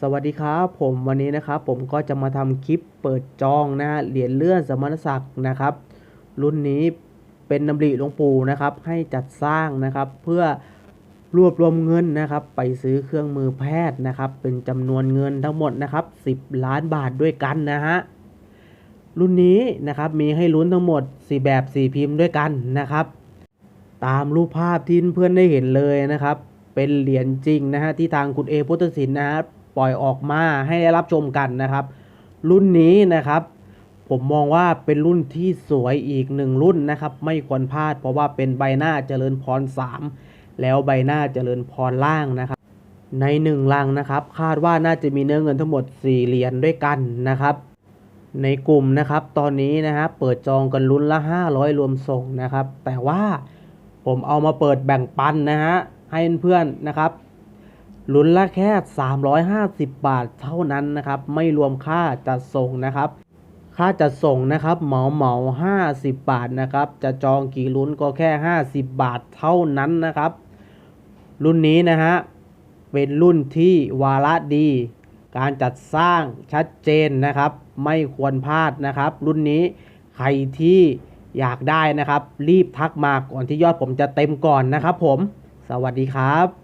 สวัสดีครับผมวันนี้นะครับผมก็จะมาทำคลิปเปิดจองนะฮะเหรียญเลื่อนสมณศักดิ์นะครับ รุ่นนี้เป็นนำริหลวงปู่นะครับ ให้จัดสร้างนะครับ เพื่อรวบรวมเงินนะครับ ไปซื้อเครื่องมือแพทย์นะครับ เป็นจำนวนเงินทั้งหมดนะครับ 10 ล้านบาทด้วยกันนะฮะรุ่นนี้นะครับมีให้ลุ้นทั้งหมด 4 แบบ 4 พิมพ์ด้วยกันนะครับ ตามรูปภาพที่เพื่อนได้เห็นเลยนะครับ เป็นเหรียญจริงนะฮะที่ทางคุณเอพุทธศิลป์นะครับ ปล่อยออกมาให้ได้รับชมกันนะครับ รุ่นนี้นะครับ ผมมองว่าเป็นรุ่นที่สวยอีกหนึ่งรุ่นนะครับ ไม่ควรพลาดเพราะว่าเป็นใบหน้าเจริญพร 3 แล้วใบหน้าเจริญพรล่างนะครับ ในหนึ่งลังนะครับ คาดว่าน่าจะมีเนื้อเงินทั้งหมด 4 เหรียญด้วยกันนะครับในกลุ่มนะครับตอนนี้นะฮะเปิดจองกันลุ้นละ 500 รวมส่งนะครับ แต่ว่าผมเอามาเปิดแบ่งปันนะฮะให้เพื่อนๆนะครับ ลุ้นละแค่ 350 บาทเท่านั้นนะครับ ไม่รวมค่าจัดส่งนะครับ ค่าจัดส่งนะครับเหมาเหมา50 บาทนะครับ จะจองกี่ลุ้นก็แค่ 50 บาทเท่านั้นนะครับ รุ่นนี้นะฮะ เป็นรุ่นที่วาระดี การจัดสร้างชัดเจนนะครับ ไม่ควรพลาดนะครับ รุ่นนี้ใครที่อยากได้นะครับ รีบทักมาก่อนที่ยอดผมจะเต็มก่อนนะครับผม สวัสดีครับ